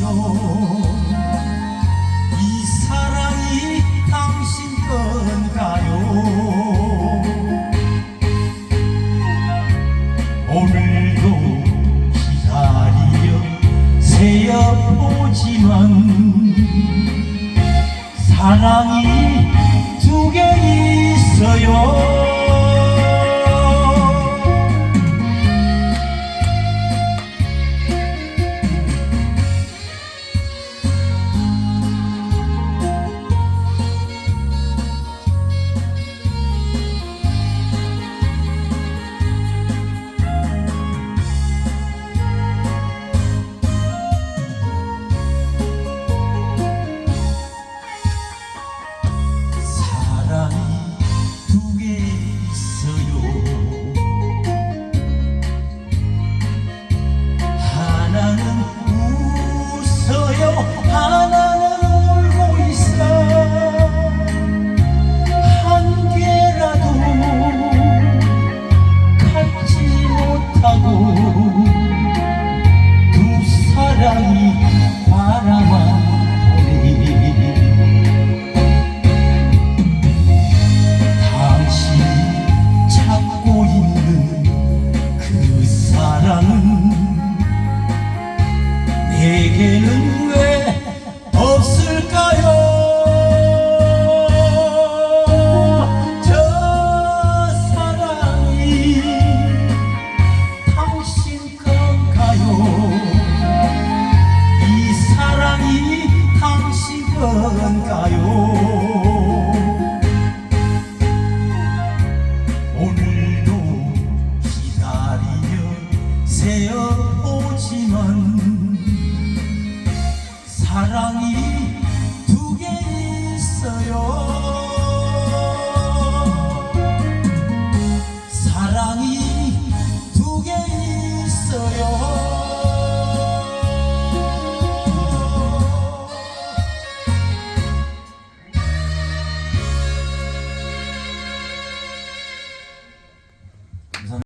요, 이, 사 랑이 당신 건가요？오늘 도 기다 리어 새 아보 지만 사랑이 우리는 왜 없을까요? 저 사랑이 당신 건가요? 이 사랑이 당신 건가요? 오늘도 기다리며 새어오지만 想让你